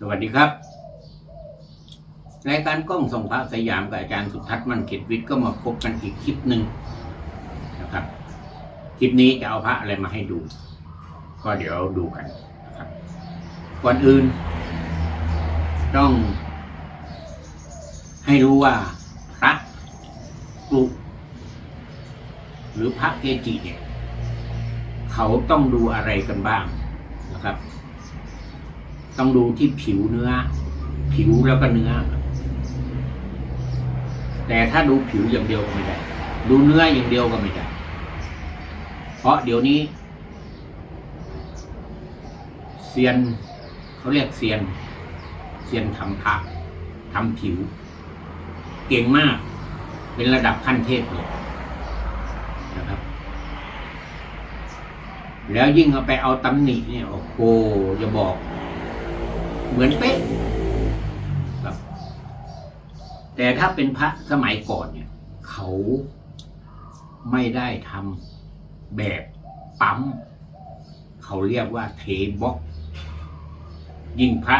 สวัสดีครับรายการกล้องส่องพระสยามกับอาจารย์สุทัศน์มั่นเขตวิทย์ก็มาพบกันอีกคลิปหนึ่งนะครับ คลิปนี้จะเอาพระอะไรมาให้ดู ก็เดี๋ยวดูกันนะครับก่อนอื่น ต้อง ให้รู้ว่าพระกุหรือพระเกจิเนี่ย เขาต้องดูอะไรกันบ้างนะครับ ต้องดูที่ผิวเนื้อ ผิวแล้วก็เนื้อ แต่ถ้าดูผิวอย่างเดียวก็ไม่ได้ ดูเนื้ออย่างเดียวก็ไม่ได้ เพราะเดี๋ยวนี้เซียนเขาเรียกเซียนเซียนทำพระทำผิว เก่งมาก เป็นระดับขั้นเทพเลยนะครับ แล้วยิ่งเอาไปเอาตำหนิเนี่ยโอ้โหจะบอก เหมือนเป๊ะครับแต่ถ้าเป็นพระสมัยก่อนเนี่ย เขาไม่ได้ทำแบบปั๊ม เขาเรียกว่าเทบล็อกยิ่งพระ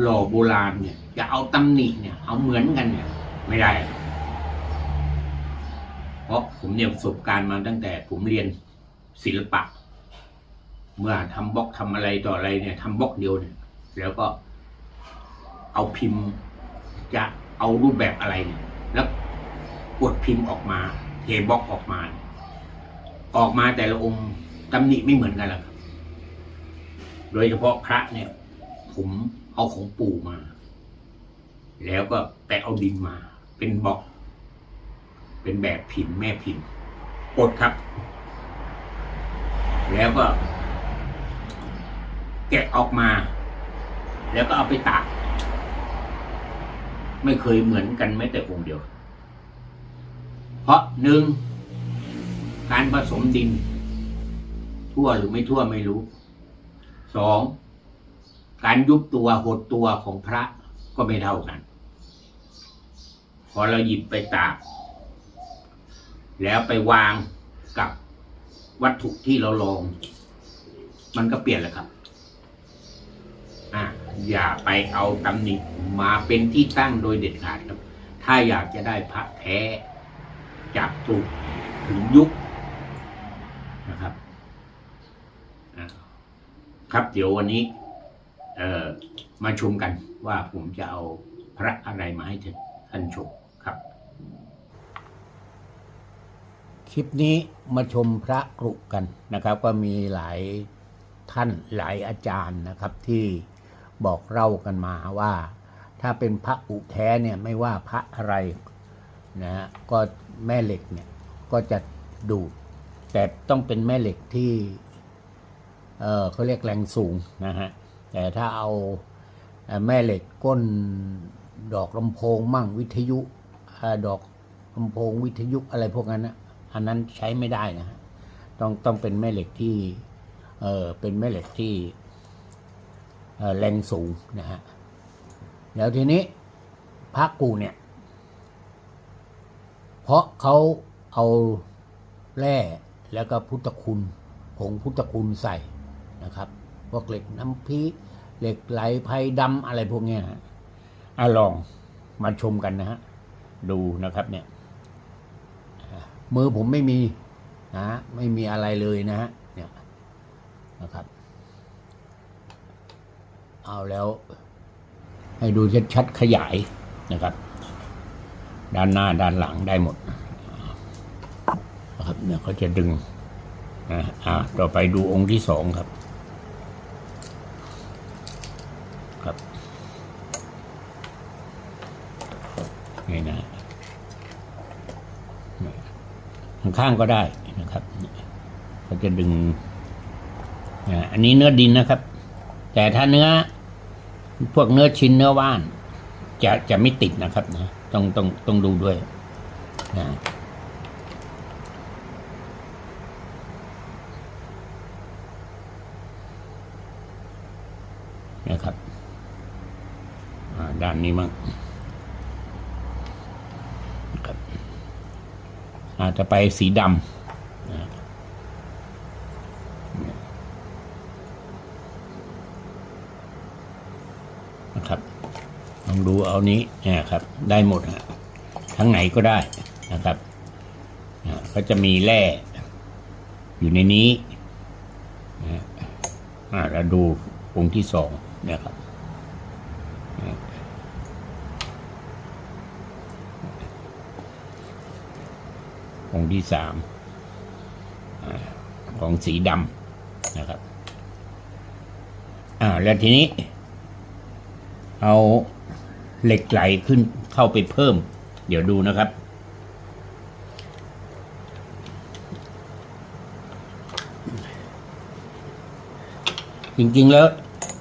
หล่อโบราณเนี่ยจะเอาตำหนิเนี่ย เอาเหมือนกันเนี่ย ไม่ได้ เพราะผมเนี่ยประสบการณ์มาตั้งแต่ผมเรียนศิลปะ เมื่อทำบล็อกทำอะไรต่ออะไรเนี่ยทำบล็อกเดียวเนี่ย แล้วก็เอาพิมพ์ จะเอารูปแบบอะไรเนี่ยแล้วกดพิมพ์ออกมาเทบล็อกออกมา ออกมาแต่ละองค์ตำหนิไม่เหมือนกันหรอกครับ โดยเฉพาะพระเนี่ย ผมเอาของปู่มา แล้วก็แปะเอาดินมา เป็นบล็อก เป็นแบบพิมพ์แม่พิมพ์กดครับ แล้วก็แกะออกมา แล้วก็เอาไปตาก ไม่เคยเหมือนกันแม้แต่องค์เดียว เพราะหนึ่งการผสมดิน ทั่วหรือไม่ทั่วไม่รู้สองการยุบตัวหดตัวของพระก็ไม่เท่ากัน พอเราหยิบไปตาก แล้วไปวางกับวัตถุที่เราลอง มันก็เปลี่ยนแล้วครับ อย่าไปเอาตำหนิมาเป็นที่ตั้งโดยเด็ดขาดครับ ถ้าอยากจะได้พระแท้ จากถูกถึงยุคนะครับครับเดี๋ยววันนี้ เอ่อมาชมกันว่าผมจะเอาพระอะไรมาให้ท่านชมครับ คลิปนี้มาชมพระกรุกันนะครับ ก็มีหลายท่านหลายอาจารย์นะครับที่ บอกเล่ากันมาว่า ถ้าเป็นพระอุแท้เนี่ยไม่ว่าพระอะไรนะฮะก็แม่เหล็กเนี่ยก็จะดูด แต่ต้องเป็นแม่เหล็กที่เออเขาเรียกแรงสูงนะฮะแต่ถ้าเอาแม่เหล็กก้นดอกลำโพงมั่งวิทยุอดอกลำโพงวิทยุอะไรพวกนั้นนะอันนั้นใช้ไม่ได้นะฮะต้องต้องเป็นแม่เหล็กที่เออเป็นแม่เหล็กที่ เอ่อแรงสูงนะฮะแล้วทีนี้พระกูเนี่ย เพราะเขาเอาแร่แล้วก็พุทธคุณผงพุทธคุณใส่นะครับพวกเหล็กน้ำพีเหล็กไหลไพดำอะไรพวกเนี้ยฮะอะลองมาชมกันนะฮะดูนะครับเนี่ยมือผมไม่มีนะไม่มีอะไรเลยนะฮะเนี่ยนะครับ เอาแล้วให้ดูชัดๆขยายนะครับ ด้านหน้าด้านหลังได้หมดนะครับเนี่ยเขาจะดึงนะอ่าต่อไปดูองค์ที่สองครับ ครับนี่นะข้างๆก็ได้นะครับเขาจะดึงอ่าอันนี้เนื้อดินนะครับ แต่ถ้าเนื้อ พวกเนื้อชิ้นเนื้อว่าน จะจะไม่ติดนะครับนะต้องต้องต้องดูด้วยนะนะครับด้านนี้มั่งนะครับอาจจะไปสีดำนะ นะครับ ลองดูเอานี้เนี่ยครับ ได้หมดฮะทั้งไหนก็ได้นะครับก็จะมีแร่ อยู่ในนี้นะอ่าแล้วดูองค์ที่สองเนี่ยครับองค์ที่สามของสีดำนะครับ อ่า แล้วทีนี้ เอา เหล็กไหลขึ้นเข้าไปเพิ่ม เดี๋ยวดูนะครับ จริงๆแล้ว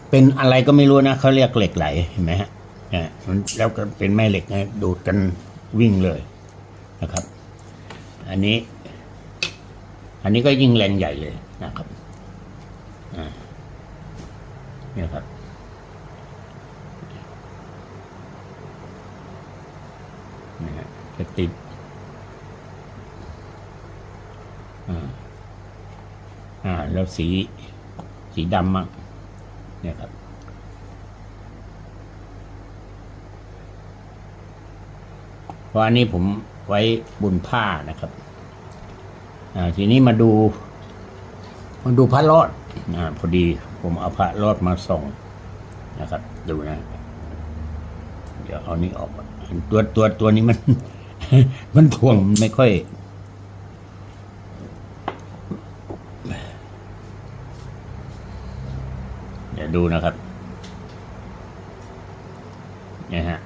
เป็นอะไรก็ไม่รู้นะเขาเรียกเหล็กไหลเห็นไหมฮะเนี่ยมันแล้วก็เป็นแม่เหล็กนะดูดกันวิ่งเลยนะครับ อันนี้ อันนี้ก็ยิ่งแรงใหญ่เลยนะครับ อ่าเนี่ยครับ นะฮะจะติดอ่าอ่าแล้วสีสีดำมั่งเนี่ยครับเพราะอันนี้ผมไว้บนผ้านะครับอ่าทีนี้มาดูมาดูพระรอดอ่าพอดีผมเอาพระรอดมาส่องนะครับ ดูนะ เดี๋ยวเอานี้ออกก่อน ตัวตัวตัวนี้มัน มันถ่วงไม่ค่อยเดี๋ยวดูนะครับเนี่ยฮะ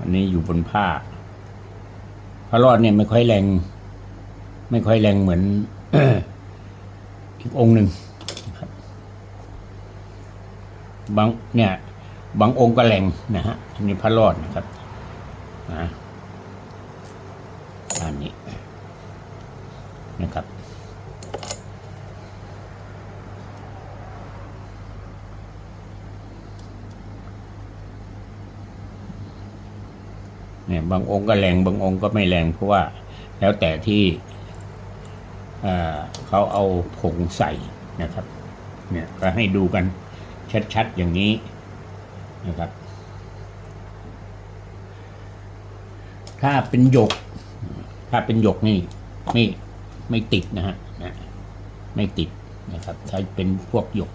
อันนี้อยู่บนผ้าพระรอดเนี่ยไม่ค่อยแรง ไม่ค่อยแรงเหมือนอีกองค์หนึ่งนะครับ บางเนี่ยบางองค์ก็แรงนะฮะอันนี้พระรอดนะครับนะอันนี้นะครับเนี่ยบางองค์ก็แรงบางองค์ก็ไม่แรงเพราะว่าแล้วแต่ที่อ่อเขาเอาผงใส่นะครับ เนี่ยก็ให้ดูกัน ชัดๆอย่างนี้นะครับ ถ้าเป็นหยก ถ้าเป็นหยกนี่ไม่ไม่ติดนะฮะนะไม่ติดนะครับ ถ้าเป็นพวกหยก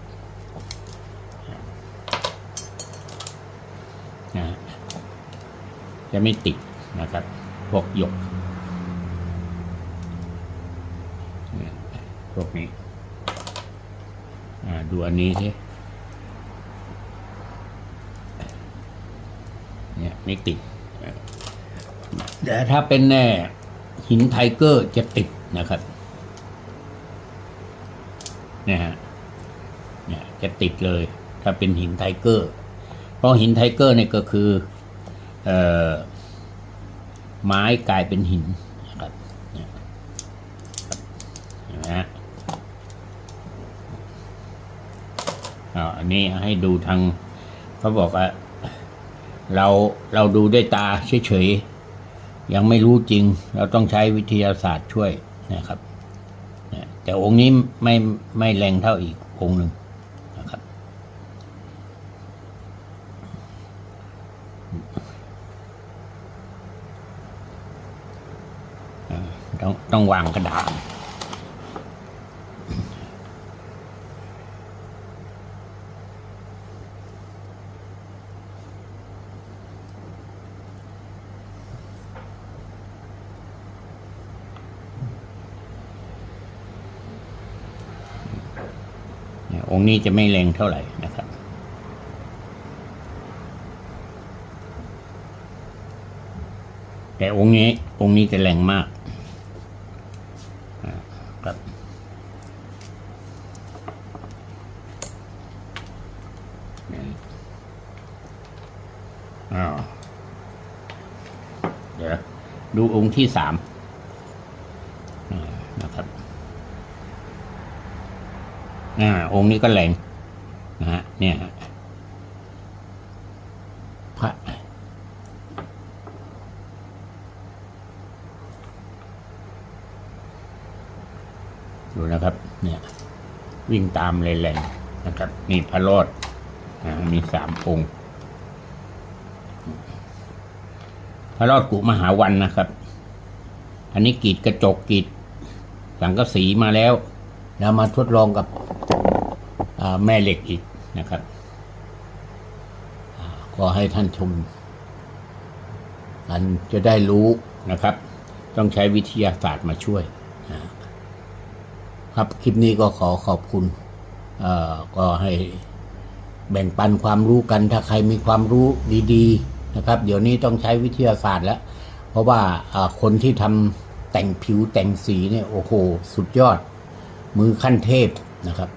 นะฮะจะไม่ติดนะครับ พวกหยกพวกนี้ อ่า ดูอันนี้สิ เนี่ยไม่ติดแต่ถ้าเป็นแน่หินไทเกอร์จะติดนะครับเนี่ยฮะเนี่ยจะติดเลย ถ้าเป็นหินไทเกอร์ เพราะหินไทเกอร์เนี่ยก็คือเอ่อไม้กลายเป็นหินนะครับเนี่ยครับเห็นไหมฮะอ่าอันนี้ให้ดูทางเขาบอกว่า เราเราดูด้วยตาเฉยๆยังไม่รู้จริง เราต้องใช้วิทยาศาสตร์ช่วยนะครับแต่องค์นี้ไม่ไม่แรงเท่าอีกองค์หนึ่งนะครับ ต้องต้องวางกระดาน องค์นี้จะไม่แรงเท่าไหร่นะครับ แต่องค์นี้องค์นี้จะแรงมากครับอ้าวเดี๋ยวดูองค์ที่สามอ่านะครับ อ่า องค์นี้ก็แรงนะฮะเนี่ยฮะพระดูนะครับ เนี่ย วิ่งตามเลยแรงนะครับนี่พระรอดอ่ามีสามองค์พระรอดกุมหาวันนะครับ อันนี้กรีดกระจกกรีดสังกะสีมาแล้ว แล้วมาทดลองกับ แม่เหล็กอีกนะครับก็ให้ท่านชมกันจะได้รู้นะครับ ต้องใช้วิทยาศาสตร์มาช่วยนะครับคลิปนี้ก็ขอขอบคุณก็ให้แบ่งปันความรู้กันถ้าใครมีความรู้ดีๆนะครับ เดี๋ยวนี้ต้องใช้วิทยาศาสตร์แล้ว เพราะว่าคนที่ทำแต่งผิวแต่งสีเนี่ยโอ้โห สุดยอด มือขั้นเทพนะครับ